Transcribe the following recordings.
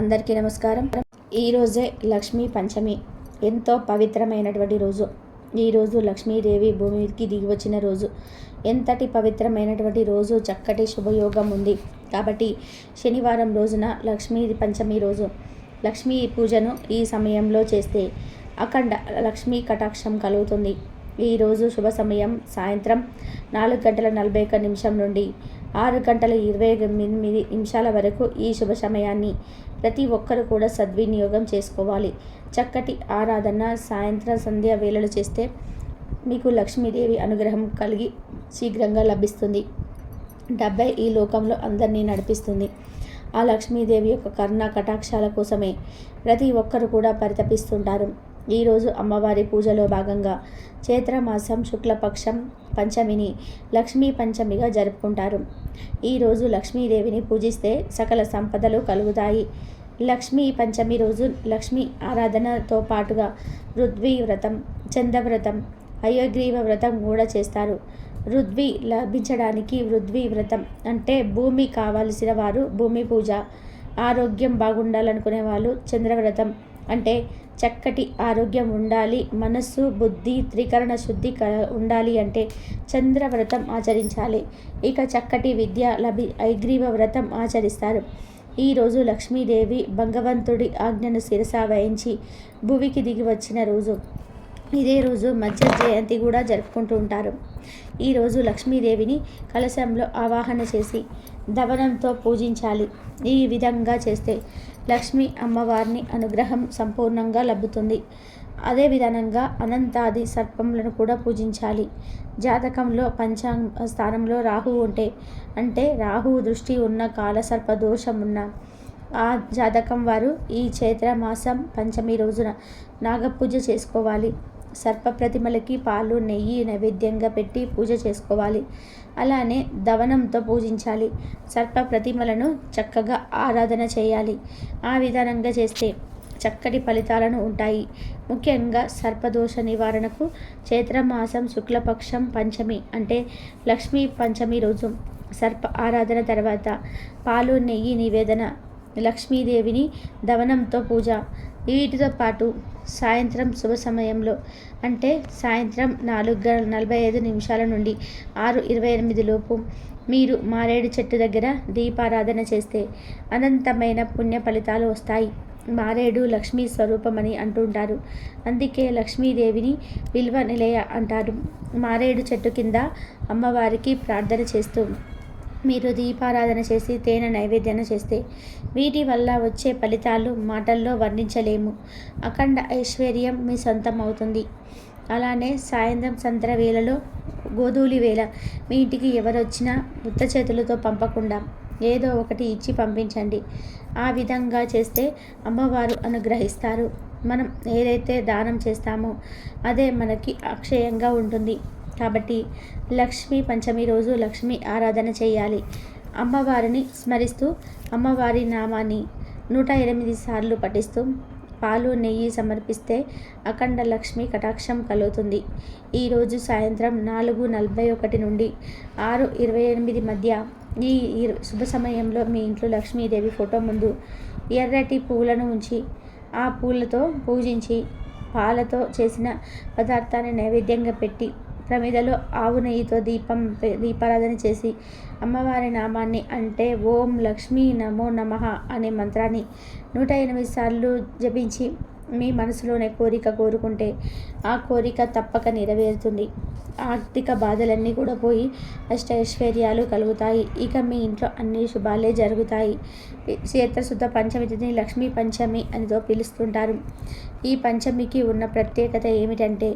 అందరికీ నమస్కారం. ఈరోజే లక్ష్మీ పంచమి. ఎంతో పవిత్రమైనటువంటి రోజు. ఈరోజు లక్ష్మీదేవి భూమికి దిగి వచ్చిన రోజు. ఎంతటి పవిత్రమైనటువంటి రోజు చక్కటి శుభయోగం ఉంది. కాబట్టి శనివారం రోజున లక్ష్మీ పంచమి రోజు. లక్ష్మీ పూజను ఈ సమయంలో చేస్తే అఖండ లక్ష్మీ కటాక్షం కలుగుతుంది. ఈరోజు శుభ సమయం సాయంత్రం నాలుగు గంటల నలభై ఒక్క నిమిషం నుండి ఆరు గంటల ఇరవై ఎనిమిది నిమిషాల వరకు ఈ శుభ సమయాన్ని ప్రతి ఒక్కరు కూడా సద్వినియోగం చేసుకోవాలి. చక్కటి ఆరాధన సాయంత్రం సంధ్య వేళలు చేస్తే మీకు లక్ష్మీదేవి అనుగ్రహం కలిగి శీఘ్రంగా లభిస్తుంది. డెబ్బై ఈ లోకంలో అందరినీ నడిపిస్తుంది. ఆ లక్ష్మీదేవి యొక్క కర్ణ కటాక్షాల కోసమే ప్రతి ఒక్కరు కూడా పరితపిస్తుంటారు. ఈరోజు అమ్మవారి పూజలో భాగంగా చైత్రమాసం శుక్లపక్షం పంచమిని లక్ష్మీ పంచమిగా జరుపుకుంటారు. ఈరోజు లక్ష్మీదేవిని పూజిస్తే సకల సంపదలు కలుగుతాయి. లక్ష్మీ పంచమి రోజు లక్ష్మీ ఆరాధనతో పాటుగా రుద్వి వ్రతం చందవ్రతం అయోగ్రీవ వ్రతం కూడా చేస్తారు. రుద్వి లభించడానికి రుద్వి వ్రతం అంటే భూమి కావలసిన వారు భూమి పూజ ఆరోగ్యం బాగుండాలనుకునే వాళ్ళు చంద్రవ్రతం అంటే చక్కటి ఆరోగ్యం ఉండాలి మనస్సు బుద్ధి త్రికరణ శుద్ధి క ఉండాలి అంటే చంద్రవ్రతం ఆచరించాలి. ఇక చక్కటి విద్య లభి ఐగ్రీవ వ్రతం ఆచరిస్తారు. ఈరోజు లక్ష్మీదేవి భగవంతుడి ఆజ్ఞను శిరస వహించి భువికి దిగి వచ్చిన రోజు. ఇదే రోజు మధ్య జయంతి కూడా జరుపుకుంటూ ఉంటారు. ఈరోజు లక్ష్మీదేవిని కలశంలో ఆవాహన చేసి దవనంతో పూజించాలి. ఈ విధంగా చేస్తే లక్ష్మీ అమ్మవారిని అనుగ్రహం సంపూర్ణంగా లభుతుంది. అదే విధానంగా అనంతాది సర్పములను కూడా పూజించాలి. జాతకంలో పంచాంగ స్థానంలో రాహువు ఉంటే అంటే రాహువు దృష్టి ఉన్న కాలసర్ప దోషం ఉన్న ఆ జాతకం వారు ఈ చైత్ర మాసం పంచమి రోజున నాగపూజ చేసుకోవాలి. సర్ప ప్రతిమలకి పాలు నెయ్యి నైవేద్యంగా పెట్టి పూజ చేసుకోవాలి. అలానే దవనంతో పూజించాలి. సర్ప ప్రతిమలను చక్కగా ఆరాధన చేయాలి. ఆ విధానంగా చేస్తే చక్కటి ఫలితాలను ఉంటాయి. ముఖ్యంగా సర్పదోష నివారణకు చైత్రమాసం శుక్లపక్షం పంచమి అంటే లక్ష్మీ పంచమి రోజు సర్ప ఆరాధన తర్వాత పాలు నెయ్యి నివేదన లక్ష్మీదేవిని దవనంతో పూజ వీటితో పాటు సాయంత్రం శుభ సమయంలో అంటే సాయంత్రం నాలుగు నలభై ఐదు నిమిషాల నుండి ఆరు ఇరవై ఎనిమిది లోపు మీరు మారేడు చెట్టు దగ్గర దీపారాధన చేస్తే అనంతమైన పుణ్య ఫలితాలు వస్తాయి. మారేడు లక్ష్మీ స్వరూపమని అంటుంటారు. అందుకే లక్ష్మీదేవిని విల్వ నిలయ అంటారు. మారేడు చెట్టు కింద అమ్మవారికి ప్రార్థన చేస్తూ మీరు దీపారాధన చేసి తేనె నైవేద్యం చేస్తే వీటి వల్ల వచ్చే ఫలితాలు మాటల్లో వర్ణించలేము. అఖండ ఐశ్వర్యం మీ సొంతం అవుతుంది అలానే సాయంత్రం సంతర వేళలో గోధూలి వేళ మీ ఇంటికి ఎవరొచ్చినా ఉత్త చేతులతో పంపకుండా ఏదో ఒకటి ఇచ్చి పంపించండి. ఆ విధంగా చేస్తే అమ్మవారు అనుగ్రహిస్తారు. మనం ఏదైతే దానం చేస్తామో అదే మనకి అక్షయంగా ఉంటుంది. కాబట్టి లక్ష్మీ పంచమి రోజు లక్ష్మీ ఆరాధన చేయాలి. అమ్మవారిని స్మరిస్తూ అమ్మవారి నామాన్ని నూట ఎనిమిది సార్లు పఠిస్తూ పాలు నెయ్యి సమర్పిస్తే అఖండ లక్ష్మి కటాక్షం కలుగుతుంది. ఈరోజు సాయంత్రం నాలుగు నలభై ఒకటి నుండి ఆరు ఇరవై ఎనిమిది మధ్య ఈ శుభ సమయంలో మీ ఇంట్లో లక్ష్మీదేవి ఫోటో ముందు ఎర్రటి పూలను ఉంచి ఆ పూలతో పూజించి పాలతో చేసిన పదార్థాన్ని నైవేద్యంగా పెట్టి ప్రమిదలో ఆవు నెయ్యితో దీపం దీపారాధన చేసి అమ్మవారి నామాన్ని అంటే ఓం లక్ష్మీ నమో నమ అనే మంత్రాన్ని నూట ఎనిమిది సార్లు జపించి మీ మనసులోనే కోరిక కోరుకుంటే ఆ కోరిక తప్పక నెరవేరుతుంది. ఆర్థిక బాధలన్నీ కూడా పోయి అష్టైశ్వర్యాలు కలుగుతాయి. ఇక మీ ఇంట్లో అన్ని శుభాలే జరుగుతాయి. క్షేత్రశుద్ధ పంచమి తిథిని లక్ష్మీ పంచమి అనితో పిలుస్తుంటారు. ఈ పంచమికి ఉన్న ప్రత్యేకత ఏమిటంటే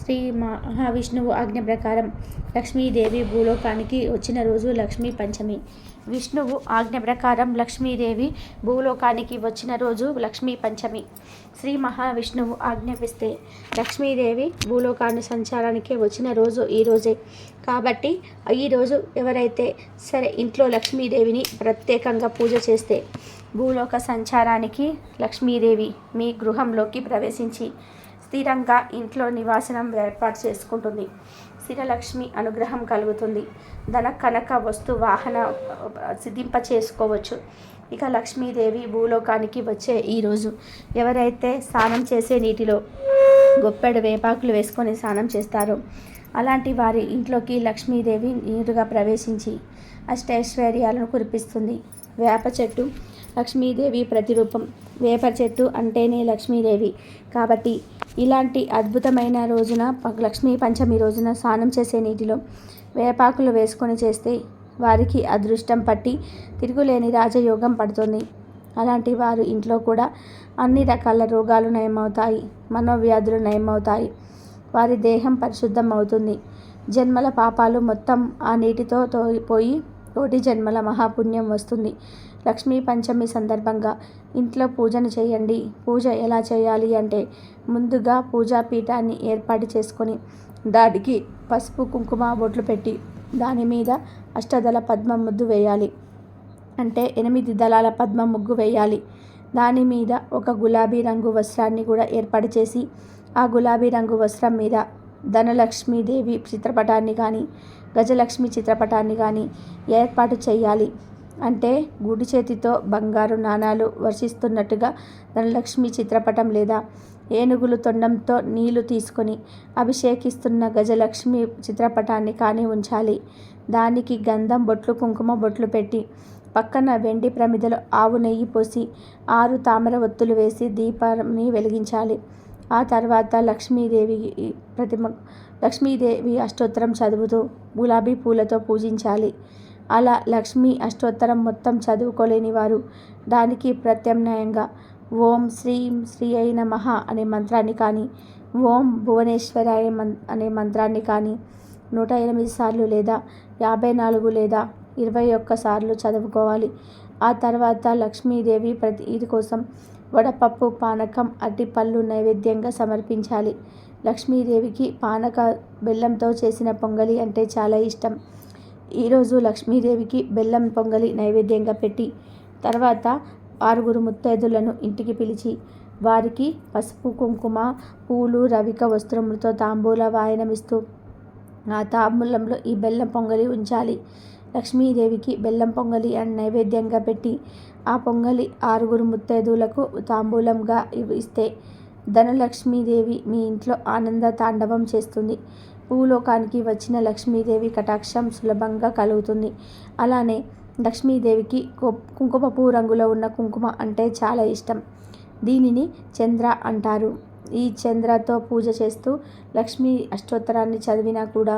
శ్రీ మహావిష్ణువు ఆజ్ఞ ప్రకారం లక్ష్మీదేవి భూలోకానికి వచ్చిన రోజు లక్ష్మీ పంచమి. విష్ణువు ఆజ్ఞ ప్రకారం లక్ష్మీదేవి భూలోకానికి వచ్చిన రోజు లక్ష్మీ పంచమి. శ్రీ మహావిష్ణువు ఆజ్ఞాపిస్తే లక్ష్మీదేవి భూలోకాన్ని సంచారానికి వచ్చిన రోజు ఈరోజే కాబట్టి ఈరోజు ఎవరైతే సరే ఇంట్లో లక్ష్మీదేవిని ప్రత్యేకంగా పూజ చేస్తే భూలోక సంచారానికి లక్ష్మీదేవి మీ గృహంలోకి ప్రవేశించి స్థిరంగా ఇంట్లో నివాసనం ఏర్పాటు చేసుకుంటుంది. స్థిరలక్ష్మి అనుగ్రహం కలుగుతుంది. ధన కనక వస్తు వాహన సిద్ధింప చేసుకోవచ్చు ఇక లక్ష్మీదేవి భూలోకానికి వచ్చే ఈరోజు ఎవరైతే స్నానం చేసే నీటిలో గొప్పెడు వేపాకులు వేసుకొని స్నానం చేస్తారో అలాంటి వారి ఇంట్లోకి లక్ష్మీదేవి నీరుగా ప్రవేశించి అష్టైశ్వర్యాలను కురిపిస్తుంది. వేప చెట్టు లక్ష్మీదేవి ప్రతిరూపం. వేప చెట్టు అంటేనే లక్ష్మీదేవి. కాబట్టి ఇలాంటి అద్భుతమైన రోజున లక్ష్మీ పంచమి రోజున స్నానం చేసే నీటిలో వేపాకులు వేసుకొని చేస్తే వారికి అదృష్టం పట్టి తిరుగులేని రాజయోగం పడుతుంది. అలాంటి వారు ఇంట్లో కూడా అన్ని రకాల రోగాలు నయమవుతాయి మనోవ్యాధులు నయమవుతాయి. వారి దేహం పరిశుద్ధం అవుతుంది జన్మల పాపాలు మొత్తం ఆ నీటితో పోయి కోటి జన్మల మహాపుణ్యం వస్తుంది. లక్ష్మీ పంచమి సందర్భంగా ఇంట్లో పూజను చేయండి. పూజ ఎలా చేయాలి అంటే ముందుగా పూజా పీఠాన్ని ఏర్పాటు చేసుకొని దానికి పసుపు కుంకుమ బొట్లు పెట్టి దాని మీద అష్టదళ పద్మ ముద్దు వేయాలి. అంటే ఎనిమిది దళాల పద్మ ముగ్గు వేయాలి. దాని మీద ఒక గులాబీ రంగు వస్త్రాన్ని కూడా ఏర్పాటు చేసి ఆ గులాబీ రంగు వస్త్రం మీద ధనలక్ష్మీదేవి చిత్రపటాన్ని కానీ గజలక్ష్మి చిత్రపటాన్ని కానీ ఏర్పాటు చేయాలి అంటే గుడి చేతితో బంగారు నాణాలు వర్షిస్తున్నట్టుగా ధనలక్ష్మి చిత్రపటం లేదా ఏనుగులు తొండంతో నీళ్ళు తీసుకొని అభిషేకిస్తున్న గజలక్ష్మి చిత్రపటాన్ని కానీ ఉంచాలి. దానికి గంధం బొట్లు కుంకుమ బొట్లు పెట్టి పక్కన వెండి ప్రమిదలో ఆవు నెయ్యి పోసి ఆరు తామర ఒత్తులు వేసి దీపాన్ని వెలిగించాలి. ఆ తర్వాత లక్ష్మీదేవి ప్రతిమ లక్ష్మీదేవి అష్టోత్తరం చదువుతూ గులాబీ పూలతో పూజించాలి. అలా లక్ష్మీ అష్టోత్తరం మొత్తం చదువుకోలేని వారు దానికి ప్రత్యామ్నాయంగా ఓం శ్రీం శ్రీ అయిన మహా అనే మంత్రాన్ని కానీ ఓం భువనేశ్వరాయ మన్ అనే మంత్రాన్ని కానీ నూట ఎనిమిది సార్లు లేదా యాభై నాలుగు లేదా ఇరవై ఒక్క సార్లు చదువుకోవాలి. ఆ తర్వాత లక్ష్మీదేవి ప్రతి ఇది కోసం వడపప్పు పానకం అరటిపళ్ళు నైవేద్యంగా సమర్పించాలి. లక్ష్మీదేవికి పానక బెల్లంతో చేసిన పొంగలి అంటే చాలా ఇష్టం. ఈరోజు లక్ష్మీదేవికి బెల్లం పొంగలి నైవేద్యంగా పెట్టి తర్వాత ఆరుగురు ముత్తైదులను ఇంటికి పిలిచి వారికి పసుపు కుంకుమ పూలు రవిక వస్త్రములతో తాంబూల వాయనమిస్తూ ఆ తాంబూలంలో ఈ బెల్లం పొంగలి ఉంచాలి. లక్ష్మీదేవికి బెల్లం పొంగలి అని నైవేద్యంగా పెట్టి ఆ పొంగలి ఆరుగురు ముత్తైదువులకు తాంబూలంగా ఇస్తే ధనలక్ష్మీదేవి మీ ఇంట్లో ఆనంద తాండవం చేస్తుంది. భూలోకానికి వచ్చిన లక్ష్మీదేవి కటాక్షం సులభంగా కలుగుతుంది. అలానే లక్ష్మీదేవికి కుంకుమ పువ్వు రంగులో ఉన్న కుంకుమ అంటే చాలా ఇష్టం. దీనిని చంద్ర అంటారు. ఈ చంద్రతో పూజ చేస్తూ లక్ష్మీ అష్టోత్తరాన్ని చదివినా కూడా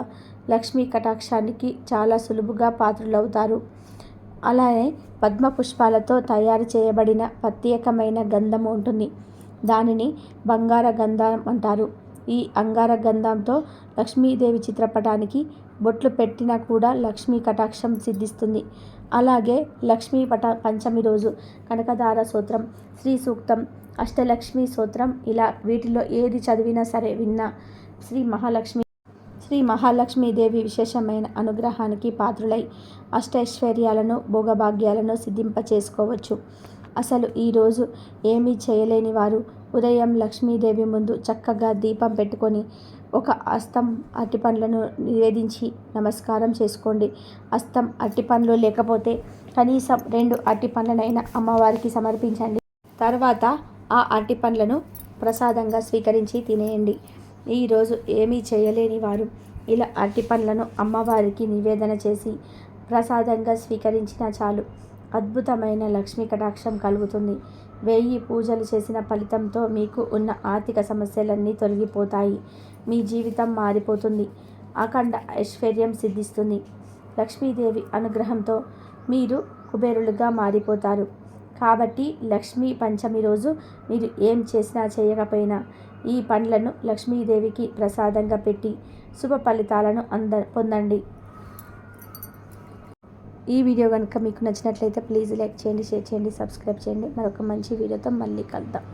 లక్ష్మీ కటాక్షానికి చాలా సులువుగా పాత్రులవుతారు. అలానే పద్మ పుష్పాలతో తయారు చేయబడిన ప్రత్యేకమైన గంధం ఉంటుంది. దానిని బంగార గంధం అంటారు. ఈ అంగార గంధంతో లక్ష్మీదేవి చిత్రపటానికి బొట్లు పెట్టినా కూడా లక్ష్మీ కటాక్షం సిద్ధిస్తుంది. అలాగే లక్ష్మీ పట పంచమి రోజు కనకదార సూత్రం శ్రీ సూక్తం అష్టలక్ష్మి సూత్రం ఇలా వీటిలో ఏది చదివినా సరే విన్నా శ్రీ మహాలక్ష్మి శ్రీ మహాలక్ష్మీదేవి విశేషమైన అనుగ్రహానికి పాత్రులై అష్టైశ్వర్యాలను భోగభాగ్యాలను సిద్ధింప చేసుకోవచ్చు అసలు ఈరోజు ఏమీ చేయలేని వారు ఉదయం లక్ష్మీదేవి ముందు చక్కగా దీపం పెట్టుకొని ఒక అస్తం అరటిపండ్లను నివేదించి నమస్కారం చేసుకోండి. అస్తం అరటిపండ్లు లేకపోతే కనీసం రెండు అరటిపండ్లనైనా అమ్మవారికి సమర్పించండి. తర్వాత ఆ అరటిపండ్లను ప్రసాదంగా స్వీకరించి తినేయండి. ఈరోజు ఏమీ చేయలేని వారు ఇలా అరటిపండ్లను అమ్మవారికి నివేదన చేసి ప్రసాదంగా స్వీకరించినా చాలు. అద్భుతమైన లక్ష్మీ కటాక్షం కలుగుతుంది. వెయ్యి పూజలు చేసిన ఫలితంతో మీకు ఉన్న ఆర్థిక సమస్యలన్నీ తొలగిపోతాయి. మీ జీవితం మారిపోతుంది. అఖండ ఐశ్వర్యం సిద్ధిస్తుంది. లక్ష్మీదేవి అనుగ్రహంతో మీరు కుబేరులుగా మారిపోతారు. కాబట్టి లక్ష్మీ పంచమి రోజు మీరు ఏం చేసినా చేయకపోయినా ఈ పండ్లను లక్ష్మీదేవికి ప్రసాదంగా పెట్టి శుభ ఫలితాలను అంద పొందండి. ఈ వీడియో కనుక మీకు నచ్చినట్లయితే ప్లీజ్ లైక్ చేయండి షేర్ చేయండి సబ్స్క్రైబ్ చేయండి. మరొక మంచి వీడియోతో మళ్ళీ కలుద్దాం.